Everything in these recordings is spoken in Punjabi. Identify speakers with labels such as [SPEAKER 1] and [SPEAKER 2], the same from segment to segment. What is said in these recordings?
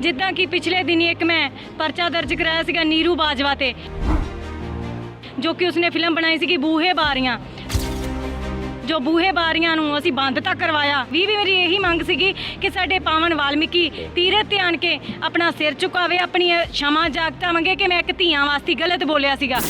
[SPEAKER 1] ਜਿੱਦਾਂ ਕਿ ਪਿਛਲੇ ਦਿਨੀ ਇੱਕ ਮੈਂ ਪਰਚਾ ਦਰਜ ਕਰਾਇਆ ਸੀਗਾ ਨੀਰੂ ਬਾਜਵਾ ਤੇ, ਜੋ ਕਿ ਉਸਨੇ ਫਿਲਮ ਬਣਾਈ ਸੀਗੀ ਬੂਹੇ ਬਾਰੀਆਂ। ਜੋ ਬੂਹੇ ਬਾਰੀਆਂ ਨੂੰ ਅਸੀਂ ਬੰਦ ਤਾਂ ਕਰਵਾਇਆ। ਵੀ ਵੀ ਮੇਰੀ ਇਹੀ ਮੰਗ ਸੀਗੀ ਕਿ ਸਾਡੇ ਪਾਵਨ ਵਾਲਮੀਕੀ ਤੀਰਥ ਤੇ ਆਣ ਕੇ ਆਪਣਾ ਸਿਰ ਝੁਕਾਵੇ ਆਪਣੀ ਸ਼ਮਾ ਜਾਗਤਾ ਮੰਗੇ ਕਿ ਮੈਂ ਇੱਕ ਧੀਆਂ ਵਾਸਤੇ ਗਲਤ ਬੋਲਿਆ ਸੀਗਾ।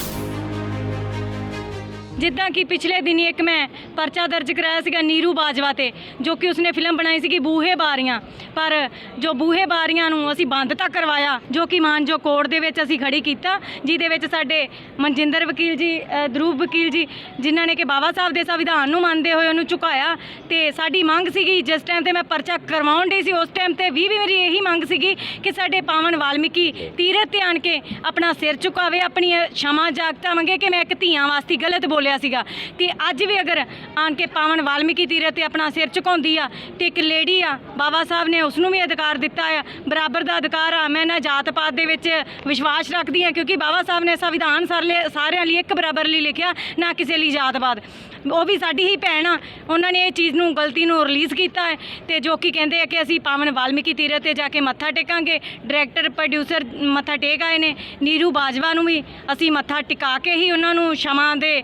[SPEAKER 1] ਜਿੱਦਾਂ ਕਿ ਪਿਛਲੇ ਦਿਨੀ ਇੱਕ ਮੈਂ ਪਰਚਾ ਦਰਜ ਕਰਾਇਆ ਸੀਗਾ ਨੀਰੂ ਬਾਜਵਾ ਤੇ ਜੋ ਕਿ ਉਸਨੇ ਫਿਲਮ ਬਣਾਈ ਸੀਗੀ ਬੂਹੇ ਬਾਰੀਆਂ। ਪਰ ਜੋ ਬੂਹੇ ਬਾਰੀਆਂ ਨੂੰ ਅਸੀਂ ਬੰਦ ਤਾਂ ਕਰਵਾਇਆ ਜੋ ਕਿ ਮਾਨਜੋ ਕੋਰਟ ਦੇ ਵਿੱਚ ਅਸੀਂ ਖੜੀ ਕੀਤਾ ਜਿਹਦੇ ਵਿੱਚ ਸਾਡੇ ਮਨਜਿੰਦਰ ਵਕੀਲ ਜੀ ਅ, ਧਰੂਵ ਵਕੀਲ ਜੀ ਜਿਨ੍ਹਾਂ ਨੇ ਕਿ ਬਾਬਾ ਸਾਹਿਬ ਦੇ ਸੰਵਿਧਾਨ ਨੂੰ ਮੰਨਦੇ ਹੋਏ ਉਹਨੂੰ ਝੁਕਾਇਆ ਤੇ ਸਾਡੀ ਮੰਗ ਸੀਗੀ ਜਿਸ ਟਾਈਮ ਤੇ ਮੈਂ ਪਰਚਾ ਕਰਵਾਉਣ ਦੀ ਸੀ ਉਸ ਟਾਈਮ ਤੇ ਵੀ ਵੀ ਮੇਰੀ ਇਹੀ ਮੰਗ ਸੀਗੀ ਕਿ ਸਾਡੇ ਪਾਵਨ ਵਾਲਮੀਕੀ ਤੀਰਥ ਤੇ ਆਣ ਕੇ ਆਪਣਾ ਸਿਰ ਝੁਕਾਵੇ ਆਪਣੀ ਸ਼ਮਾ ਜਾਗਤਾ ਮੰਗੇ ਕਿ ਮੈਂ ਇੱਕ ਧੀਆਂ ਵਾਸਤੇ ਗਲਤ ਬੋਲਿਆ। ਸੀਗਾ ਤੇ ਅੱਜ ਵੀ ਅਗਰ ਆਣ ਕੇ ਪਾਵਨ ਵਾਲਮੀਕੀ ਤੀਰਥ ਤੇ ਆਪਣਾ ਸਿਰ ਝੁਕਾਉਂਦੀ ਆ ਤੇ ਇੱਕ ਲੇਡੀ ਆ, ਬਾਬਾ ਸਾਹਿਬ ਨੇ ਉਸ ਨੂੰ ਵੀ ਅਧਿਕਾਰ ਦਿੱਤਾ ਆ, ਬਰਾਬਰ ਦਾ ਅਧਿਕਾਰ ਆ, ਮੈਂ ਨਾ ਜਾਤ ਪਾਤ ਦੇ ਵਿੱਚ ਵਿਸ਼ਵਾਸ ਰੱਖਦੀ ਆ ਕਿਉਂਕਿ ਬਾਬਾ ਸਾਹਿਬ ਨੇ ਸੰਵਿਧਾਨ ਸਾਰੇ ਸਾਰਿਆਂ ਲਈ ਇੱਕ ਬਰਾਬਰ ਲਈ ਲਿਖਿਆ, ਨਾ ਕਿਸੇ ਲਈ ਜਾਤ-ਪਾਤ ਉਹ ਵੀ ਸਾਡੀ ਹੀ ਭੈਣ ਆ, ਉਹਨਾਂ ਨੇ ਇਹ ਚੀਜ਼ ਨੂੰ ਗਲਤੀ ਨੂੰ ਰਿਲੀਜ਼ ਕੀਤਾ ਹੈ ਤੇ ਜੋ ਕਿ ਕਹਿੰਦੇ ਆ ਕਿ ਅਸੀਂ ਪਾਵਨ ਵਾਲਮੀਕੀ ਤੀਰਥ ਤੇ ਜਾ ਕੇ ਮੱਥਾ ਟੇਕਾਂਗੇ ਡਾਇਰੈਕਟਰ ਪ੍ਰੋਡਿਊਸਰ ਮੱਥਾ ਟੇਕ ਆਏ ਨੇ, ਨੀਰੂ ਬਾਜਵਾ ਨੂੰ ਵੀ ਅਸੀਂ ਮੱਥਾ ਟਿਕਾ ਕੇ ਹੀ ਉਹਨਾਂ ਨੂੰ ਸ਼ਮਾ ਦੇ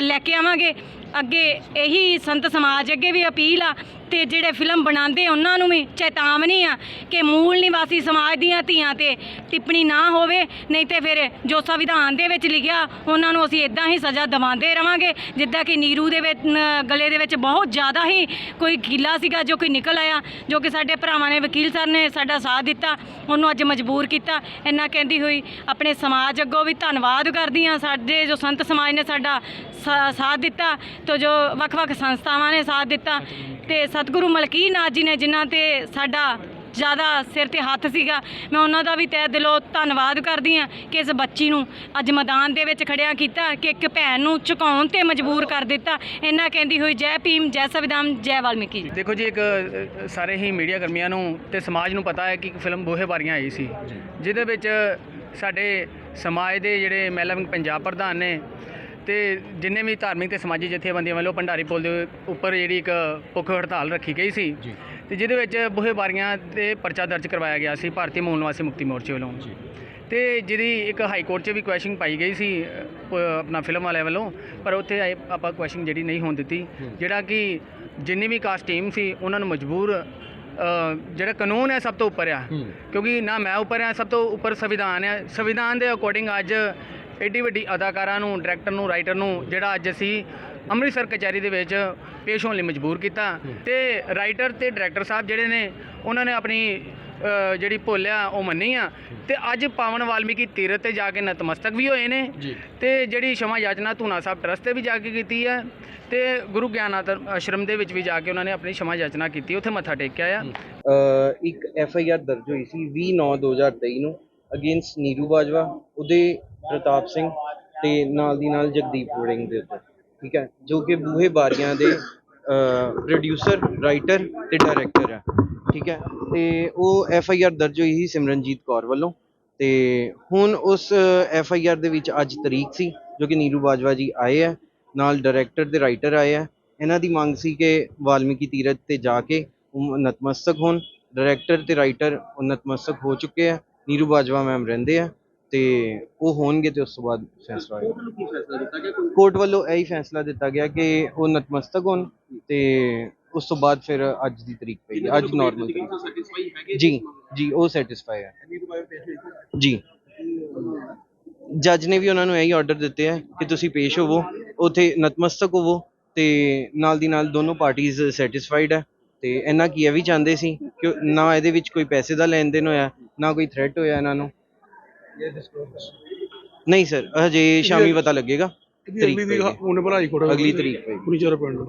[SPEAKER 1] ਲੈ ਕੇ ਆਵਾਂਗੇ। ਅੱਗੇ ਇਹੀ ਸੰਤ ਸਮਾਜ ਅੱਗੇ ਵੀ ਅਪੀਲ ਆ ਤੇ ਜਿਹੜੇ ਫਿਲਮ ਬਣਾਉਂਦੇ ਉਹਨਾਂ ਨੂੰ ਵੀ ਚੇਤਾਵਨੀ ਆ ਕਿ ਮੂਲ ਨਿਵਾਸੀ ਸਮਾਜ ਦੀਆਂ ਧੀਆਂ ਤੇ ਟਿੱਪਣੀ ਨਾ ਹੋਵੇ, ਨਹੀਂ ਤੇ ਫਿਰ ਜੋ ਸੰਵਿਧਾਨ ਦੇ ਵਿੱਚ ਲਿਖਿਆ, ਉਹਨਾਂ ਨੂੰ ਅਸੀਂ ਇਦਾਂ ਹੀ ਸਜ਼ਾ ਦਿਵਾਉਂਦੇ ਰਵਾਂਗੇ, ਜਿੱਦਾਂ ਕਿ ਨੀਰੂ ਦੇ ਵਿੱਚ ਗਲੇ ਦੇ ਵਿੱਚ ਬਹੁਤ ਜ਼ਿਆਦਾ ਹੀ ਕੋਈ ਕੀਲਾ ਸੀਗਾ ਜੋ ਕਿ ਨਿਕਲ ਆਇਆ, ਜੋ ਕਿ ਸਾਡੇ ਭਰਾਵਾਂ ਨੇ ਵਕੀਲ ਸਰ ਨੇ ਸਾਡਾ ਸਾਥ ਦਿੱਤਾ, ਉਹਨੂੰ ਅੱਜ ਮਜਬੂਰ ਕੀਤਾ, ਇੰਨਾ ਕਹਿੰਦੀ ਹੋਈ, ਆਪਣੇ ਸਮਾਜ ਅੱਗੋਂ ਵੀ ਧੰਨਵਾਦ ਕਰਦੀ ਹਾਂ, ਸਾਡੇ ਜੋ ਸੰਤ ਸਮਾਜ ਨੇ ਸਾਡਾ ਸਾ- ਸਾਥ ਦਿੱਤਾ, ਤੇ ਜੋ ਵੱਖ-ਵੱਖ ਸੰਸਥਾਵਾਂ ਨੇ ਸਾਥ ਦਿੱਤਾ, ਤੇ ਸਤਿਗੁਰੂ ਮਲਕੀ ਨਾਥ ਜੀ ਨੇ ਜਿਨ੍ਹਾਂ ਤੇ ਸਾਡਾ ਜ਼ਿਆਦਾ ਸਿਰ ਤੇ ਹੱਥ ਸੀਗਾ ਮੈਂ ਉਹਨਾਂ ਦਾ ਵੀ ਤਹਿ ਦਿਲੋਂ ਧੰਨਵਾਦ ਕਰਦੀ ਹਾਂ ਕਿ ਇਸ ਬੱਚੀ ਨੂੰ ਅੱਜ ਮੈਦਾਨ ਦੇ ਵਿੱਚ ਖੜਿਆ ਕੀਤਾ ਕਿ ਇੱਕ ਭੈਣ ਨੂੰ ਝੁਕਾਉਣ ਤੇ ਮਜਬੂਰ ਕਰ ਦਿੱਤਾ। ਇਹਨਾਂ ਕਹਿੰਦੀ ਹੋਈ ਜੈ ਭੀਮ ਜੈ ਸੰਵਿਧਾਨ ਜੈ ਵਾਲਮੀਕੀ ਜੀ।
[SPEAKER 2] ਦੇਖੋ ਜੀ ਇੱਕ ਸਾਰੇ ਹੀ ਮੀਡੀਆ ਕਰਮੀਆਂ ਨੂੰ ਤੇ ਸਮਾਜ ਨੂੰ ਪਤਾ ਹੈ ਕਿ ਇੱਕ ਫਿਲਮ ਬੋਹੇ ਬਾਰੀਆਂ ਆਈ ਸੀ। ਜਿਹਦੇ ਵਿੱਚ ਸਾਡੇ ਸਮਾਜ ਦੇ ਜਿਹੜੇ ਮਹਿਲਾ ਪੰਜਾਬ ਪ੍ਰਧਾਨ ਨੇ ਤੇ ਜਿੰਨੇ ਵੀ ਧਾਰਮਿਕ ਤੇ ਸਮਾਜੀ ਜਥੇਬੰਦੀਆਂ ਵੱਲੋਂ ਭੰਡਾਰੀ ਪੁਲ ਦੇ ਉੱਪਰ ਜਿਹੜੀ ਇੱਕ ਭੁੱਖ ਹੜਤਾਲ ਰੱਖੀ ਗਈ ਸੀ ਤੇ ਜਿਹਦੇ ਵਿੱਚ ਬੋਹੇ ਬਾਰੀਆਂ ਤੇ ਪਰਚਾ ਦਰਜ ਕਰਵਾਇਆ ਗਿਆ ਸੀ ਭਾਰਤੀ ਮੂਲ ਨਿਵਾਸੀ ਮੁਕਤੀ ਮੋਰਚੇ ਵੱਲੋਂ। ਤੇ ਜਿਹਦੀ ਇੱਕ ਹਾਈ ਕੋਰਟ 'ਚ ਵੀ ਕੁਐਸ਼ਨ ਪਾਈ ਗਈ ਸੀ ਆਪਣਾ ਫਿਲਮ ਵਾਲਿਆਂ ਵੱਲੋਂ ਪਰ ਉੱਥੇ ਆਪਾਂ ਕੁਐਸ਼ਨ ਜਿਹੜੀ ਨਹੀਂ ਹੋਣ ਦਿੱਤੀ। ਜਿਹੜਾ ਕਿ ਜਿੰਨੀ ਵੀ ਕਾਸਟ ਟੀਮ ਸੀ ਉਹਨਾਂ ਨੂੰ ਮਜਬੂਰ ਜਿਹੜਾ ਕਾਨੂੰਨ ਹੈ ਸਭ ਤੋਂ ਉੱਪਰ ਆ। ਕਿਉਂਕਿ ਨਾ ਮੈਂ ਉੱਪਰ ਆ ਸਭ ਤੋਂ ਉੱਪਰ ਸੰਵਿਧਾਨ ਹੈ ਸੰਵਿਧਾਨ ਦੇ ਅਕੋਰਡਿੰਗ ਅੱਜ ਏਡੀ ਵੱਡੀ ਅਦਾਕਾਰਾਂ ਨੂੰ ਡਾਇਰੈਕਟਰ ਨੂੰ ਰਾਈਟਰ ਨੂੰ ਜਿਹੜਾ ਅੱਜ ਅਸੀਂ ਅੰਮ੍ਰਿਤਸਰ ਕਚਹਿਰੀ ਦੇ ਵਿੱਚ ਪੇਸ਼ ਹੋਣ ਲਈ ਮਜਬੂਰ ਕੀਤਾ। ਤੇ ਰਾਈਟਰ ਤੇ ਡਾਇਰੈਕਟਰ ਸਾਹਿਬ ਜਿਹੜੇ ਨੇ ਉਹਨਾਂ ਨੇ ਆਪਣੀ ਜਿਹੜੀ ਭੁੱਲ ਆ ਉਹ ਮੰਨੀ ਆ। ਤੇ ਅੱਜ ਪਾਵਨ ਵਾਲਮੀਕੀ ਤੀਰਥ ਤੇ ਜਾ ਕੇ ਨਤਮਸਤਕ ਵੀ ਹੋਏ ਨੇ। ਤੇ ਜਿਹੜੀ ਸ਼ਮਾ ਯਾਚਨਾ ਧੂਨਾ ਸਾਹਿਬ ਟਰਸਟ ਤੇ ਵੀ ਜਾ ਕੇ ਕੀਤੀ ਹੈ ਤੇ ਗੁਰੂ ਗਿਆਨਾਤ ਆਸ਼ਰਮ ਦੇ ਵਿੱਚ ਵੀ ਜਾ ਕੇ ਉਹਨਾਂ ਨੇ ਆਪਣੀ ਸ਼ਮਾ ਯਾਚਨਾ ਕੀਤੀ ਉੱਥੇ ਮੱਥਾ ਟੇਕਿਆ ਆ
[SPEAKER 3] ਇੱਕ ਐਫ ਆਈ ਆਰ ਦਰਜ ਹੋਈ ਸੀ 20/9/2023 ਨੂੰ ਅਗੇਂਸਟ ਨੀਰੂ ਬਾਜਵਾ ਉਹਦੇ ਪ੍ਰਤਾਪ ਸਿੰਘ ਤੇ ਨਾਲ ਦੀ ਨਾਲ ਜਗਦੀਪ ਵੜਿੰਗ ਦੇ ਉੱਤੇ, ਠੀਕ ਹੈ, ਜੋ ਕਿ ਬੂਹੇ ਬਾਰੀਆਂ ਦੇ ਪ੍ਰੋਡਿਊਸਰ ਰਾਈਟਰ ਤੇ ਡਾਇਰੈਕਟਰ ਹੈ, ਠੀਕ ਹੈ, ਤੇ ਉਹ ਐਫ ਆਈ ਆਰ ਦਰਜ ਹੋਈ ਸੀ ਸਿਮਰਨਜੀਤ ਕੌਰ ਵੱਲੋਂ, ਤੇ ਹੁਣ ਉਸ ਐਫ ਆਈ ਆਰ ਦੇ ਵਿੱਚ ਅੱਜ ਤਰੀਕ ਸੀ, ਜੋ ਕਿ ਨੀਰੂ ਬਾਜਵਾ ਜੀ ਆਏ ਹੈ, ਨਾਲ ਡਾਇਰੈਕਟਰ ਤੇ ਰਾਈਟਰ ਆਏ ਹੈ, ਇਹਨਾਂ ਦੀ ਮੰਗ ਸੀ ਕਿ ਵਾਲਮੀਕੀ ਤੀਰਥ ਤੇ ਜਾ ਕੇ ਉਹ ਨਤਮਸਤਕ ਹੋਣ ਡਾਇਰੈਕਟਰ ਤੇ ਰਾਈਟਰ ਉਹ ਨਤਮਸਤਕ ਹੋ ਚੁੱਕੇ ਆ ਨੀਰੂ ਬਾਜਵਾ ਮੈਮ ਰਹਿੰਦੇ ਆ ਤੇ ਉਹ ਹੋਣਗੇ ਤੇ ਉਸ ਤੋਂ ਬਾਅਦ ਫੈਸਲਾ ਹੋਏਗਾ। ਕੋਰਟ ਵੱਲੋਂ ਇਹੀ ਫੈਸਲਾ ਦਿੱਤਾ ਗਿਆ ਕਿ ਉਹ ਨਤਮਸਤਕ ਹੋਣ ਤੇ ਉਸ ਤੋਂ ਬਾਅਦ ਫਿਰ ਅੱਜ ਦੀ ਤਰੀਕ ਪਈ ਹੈ। ਅੱਜ ਨਾਰਮਲ ਤਰੀਕ। ਜੀ ਜੀ ਉਹ ਸੈਟੀਸਫਾਈ ਹੈ। ਜੀ। ਜੱਜ ਨੇ ਵੀ ਉਹਨਾਂ ਨੂੰ ਇਹੀ ਆਰਡਰ ਦਿੱਤੇ ਹੈ ਕਿ ਤੁਸੀਂ ਪੇਸ਼ ਹੋਵੋ ਉਥੇ ਨਤਮਸਤਕ ਹੋਵੋ ਤੇ ਨਾਲ ਦੀ ਨਾਲ ਦੋਨੋਂ ਪਾਰਟੀਆਂ ਸੈਟੀਸਫਾਈਡ ਹੈ ਤੇ ਇਹਨਾਂ ਕੀ ਇਹ ਵੀ ਚਾਹੁੰਦੇ ਸੀ ਕਿ ਨਾ ਇਹਦੇ ਵਿੱਚ ਕੋਈ ਪੈਸੇ ਦਾ ਲੈਣ ਦੇਣ ਹੋਇਆ ਨਾ ਕੋਈ ਥ੍ਰੈਟ ਹੋਇਆ ਇਹਨਾਂ ਨੂੰ। ਨਹੀਂ ਸਰ ਹਜੇ ਸ਼ਾਮੀ ਪਤਾ ਲੱਗੇਗਾ ਤਰੀਕ ਪਈ ਹੈ।
[SPEAKER 4] ਉਹਨੇ ਬਣਾਈ ਕੋੜਾ
[SPEAKER 3] ਅਗਲੀ ਤਰੀਕ
[SPEAKER 4] ਫਰਨੀਚਰ ਪਿੰਡ